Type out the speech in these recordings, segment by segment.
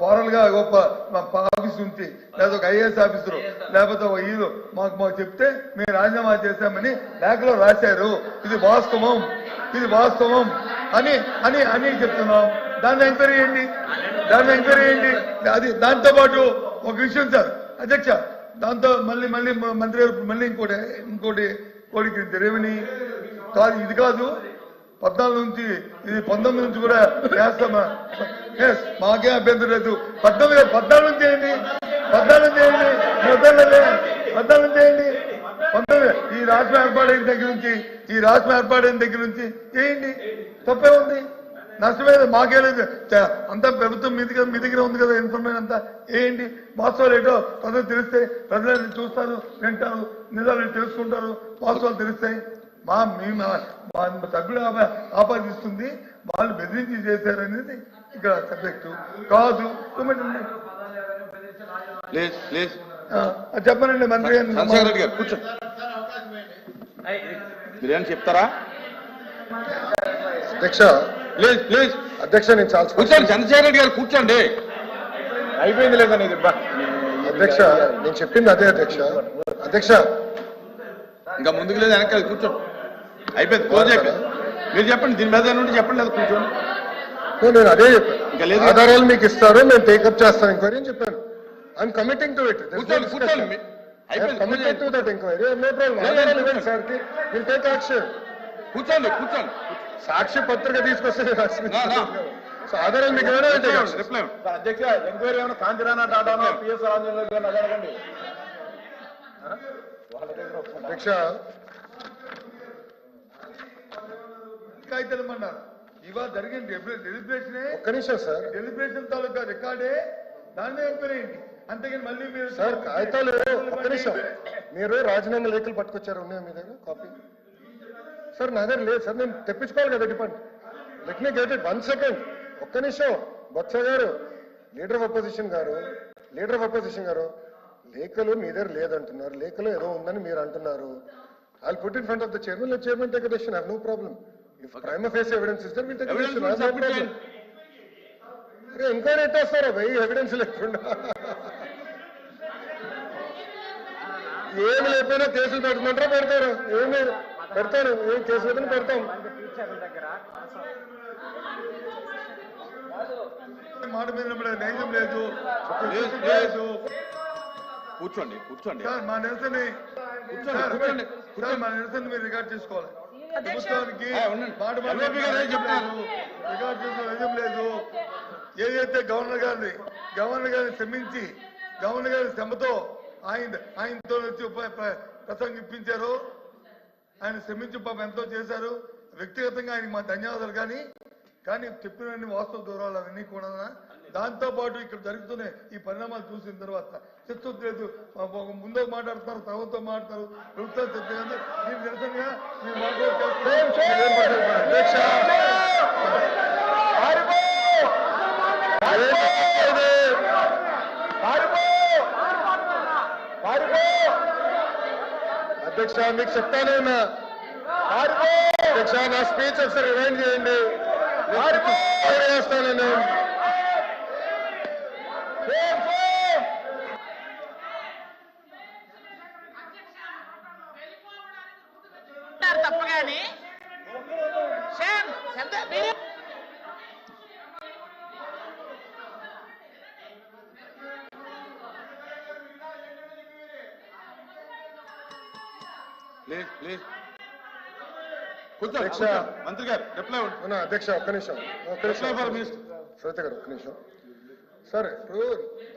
ఫారెన్గా గొప్ప ఆఫీస్ ఉంచి లేదా ఒక ఐఏఎస్ ఆఫీసర్ లేకపోతే ఒక హీరో మాకు మాకు చెప్తే మేము రాజీనామా చేశామని లేఖలో రాశారు. ఇది వాస్తవం. ఇది వాస్తవం. అని అని అని చెప్తున్నాం. దాన్ని ఎంక్వైరీ చేయండి. దాన్ని ఎంక్వైరీ చేయండి. అది దాంతో పాటు ఒక విషయం సార్. అధ్యక్ష దాంతో మళ్ళీ మళ్ళీ మంత్రి గారు మళ్ళీ ఇంకోటి ఇంకోటి కోడికి రెవెన్యూ కాదు. ఇది కాదు. పద్నాలుగు నుంచి ఇది పంతొమ్మిది నుంచి కూడా చేస్తామా? మాకే అభ్యంతరం లేదు. పద్నాలుగు పద్నాలుగు చేయండి. పద్నాలుగు చేయండి. వద్దలేదే పద్నాలుగు చేయండి. పంతొమ్మిది ఈ రాష్ట్రం ఏర్పాటైన దగ్గర నుంచి ఈ రాష్ట్రం ఏర్పాటైన దగ్గర నుంచి చేయండి. తప్పే ఉంది. నష్టమేది మాకే లేదు. చ- అంతా ప్రభుత్వం మీ దగ్గర మీ దగ్గర ఉంది కదా ఇన్ఫర్మేషన్ అంతా. ఏంటి వాస్తవాలు ఏంటో ప్రజలు తెలిస్తే ప్రజలు చూస్తారు వింటారు నిజాలు తెలుసుకుంటారు. వాస్తవాలు తెలుస్తాయి. మా మీ మా ఆప- ఆపాదిస్తుంది. వాళ్ళు బెదిరించి చేశారనేది ఇక్కడ సబ్జెక్టు. కాదు. చెప్పనండి మంత్రి మీరేం చెప్తారా? అధ్యక్ష ప్లీజ్ ప్లీజ్. అధ్యక్ష నేను చాలా కూర్చోండి చంద్రశేఖర్ రెడ్డి గారు కూర్చోండి. అయిపోయింది లేదని ఇది. అధ్యక్ష నేను చెప్పింది అదే అధ్యక్ష. అధ్యక్ష. ఇంకా ముందుకు లేదు వెనకాల కూర్చోండి అయిపోయింది. క్లోజ్ అయిపోయింది. మీరు చెప్పండి దీని మీద నుండి చెప్పండి లేదు కూర్చోండి. నేను అదే. చెప్పాను. ఆధారాలు మీకు ఇస్తారు మేము టేకప్ చేస్తాం ఎంక్వైరీ అని చెప్పాను. ఐఎమ్ కమిటింగ్ టు ఇట్ కూర్చోండి కూర్చోండి. మీ- అయిపోయింది కమిటెడ్ టు కూర్చోండి. దట్ ఎంక్వైరీ నో ప్రాబ్లం లేదు, ఆధారాలు లేదు. ఇవ్వండి సార్కి విల్ టేక్ యాక్షన్ కూర్చోండి కూర్చోండి. సాక్షి పత్రిక తీసుకొస్తే నా, నా. సో ఆధారాలు మీకు ఏమైనా రిప్లై. అధ్యక్ష ఎంక్వైరీ ఏమైనా కాంతిరానా టాటానో పిఎస్ రాజేంద్ర గారిని అడగండి. వాళ్ళ అధ్యక్ష కాగితాలు ఇమ్మన్నారు ఇవాళ జరిగిన డెలిబ్రేషనే ఒక్క నిమిషం సార్. డెలిబ్రేషన్ తాలూకా రికార్డే? దాన్ని ఎంక్వైరీ అయింది అంతేగాని మళ్ళీ మీరు సార్ కాగితాలు ఒక్క నిమిషం. మీరు రాజీనామా లేఖలు పట్టుకొచ్చారు? ఉన్నాయా మీ దగ్గర? కాపీ? సార్ నా దగ్గర లేదు. సార్ నేను తెప్పించుకోవాలి కదా depart. Let me get it one second ఒక్క నిమిషం. బొత్స గారు లీడర్ ఆఫ్ అపోజిషన్ గారు లీడర్ ఆఫ్ అపోజిషన్ గారు లేఖలు మీ దగ్గర లేదంటున్నారు. లేఖలు ఏదో ఉందని మీరు అంటున్నారు. I put in front of the chairman chairman take decision no problem prima facie evidence enquiry ఎట్టేస్తారా evidence లేకుండా. ఏమి లేకపోయినా కేసులు పెట్టమంటారా? పెడతారు? ఏమి పెడతారు ఏం కేసులు లేకపోయినా పెడతాం. మాట మీద నైజం లేదు. లేదు కూర్చోండి కూర్చోండి. మా నిరసన కూర్చోండి, మా నిరసన మీరు రికార్డ్ చేసుకోవాలి. ప్రభుత్వానికి నిజం లేదు. ఏదైతే గవర్నర్ గారిని గవర్నర్ గారిని శ్రమించి గవర్నర్ గారి శ్రమతో ఆయన ఆయనతో వచ్చి ప్రసంగిప్పించారు ఆయన శ్రమించి పాపం ఎంతో చేశారు. వ్యక్తిగతంగా ఆయనకి మా ధన్యవాదాలు కానీ కానీ చెప్పినన్ని వాస్తవ దూరాలు అవన్నీ కూడా దాంతో పాటు ఇక్కడ జరుగుతున్న ఈ పరిణామాలు చూసిన తర్వాత చిత్తు లేదు. మా- ఒక ముందో మాట్లాడుతున్నారు తర్వాత మాట్లాడతారు. ప్రభుత్వం చెప్తుంది మీరు నిరసనగా మీరు అధ్యక్ష మీకు చెప్తానే ఉన్నా అధ్యక్ష నా స్పీచ్ ఒకసారి రివైండ్ చేయండి. చేస్తాను నేను? తప్ప కానీ ప్లీజ్ ప్లీజ్ కూర్చోండి అధ్యక్ష. మంత్రి గారు రిప్లై అవునా అధ్యక్ష ఒక్క నిమిషం. ఒక్క నిమిషం. గారు ఒక్క నిమిషం. సరే ఇప్పుడు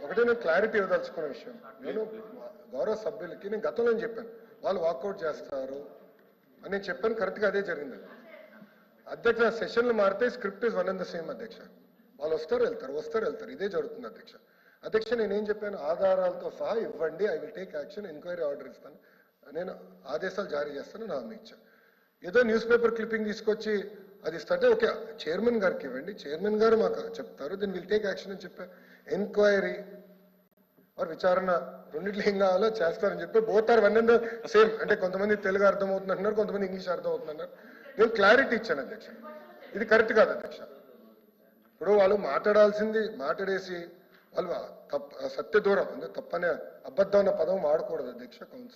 ఒకటే నేను క్లారిటీ ఇవ్వదలుచుకున్న విషయం. నేను గౌరవ సభ్యులకి నేను గతంలో చెప్పాను. వాళ్ళు వాకౌట్ చేస్తారు. నేను చెప్పాను కరెక్ట్గా అదే జరిగింది. అధ్యక్ష సెషన్లు మారితే script is one and the same అధ్యక్ష. వాళ్ళు వస్తారు వెళ్తారు వస్తారు వెళ్తారు. ఇదే జరుగుతుంది అధ్యక్ష. అధ్యక్ష నేనేం చెప్పాను? ఆధారాలతో సహా ఇవ్వండి I will take action enquiry order ఇస్తాను. నేను ఆదేశాలు జారీ చేస్తాను నా హామీ ఇచ్చాను ఏదో న్యూస్ పేపర్ క్లిప్పింగ్ తీసుకొచ్చి అది ఇస్తుంటే ఓకే చైర్మన్ గారికి ఇవ్వండి. చైర్మన్ గారు మాకు చెప్తారు దీన్ని విల్ టేక్ యాక్షన్ అని చెప్పా. ఎంక్వైరీ వారు విచారణ రెండిట్లో ఏం కావాలో చేస్తారని చెప్పి both are one and same అంటే కొంతమంది తెలుగు అర్థమవుతుంది అంటున్నారు కొంతమంది ఇంగ్లీష్ అర్థమవుతుంది అన్నారు నేను క్లారిటీ ఇచ్చాను అధ్యక్ష. ఇది కరెక్ట్ కాదు అధ్యక్ష. ఇప్పుడు వాళ్ళు మాట్లాడాల్సింది మాట్లాడేసి వాళ్ళు తప్ప సత్య దూరం అంటే తప్పనే అబద్ధం అన్న పదం వాడకూడదు అధ్యక్ష కౌన్సిల్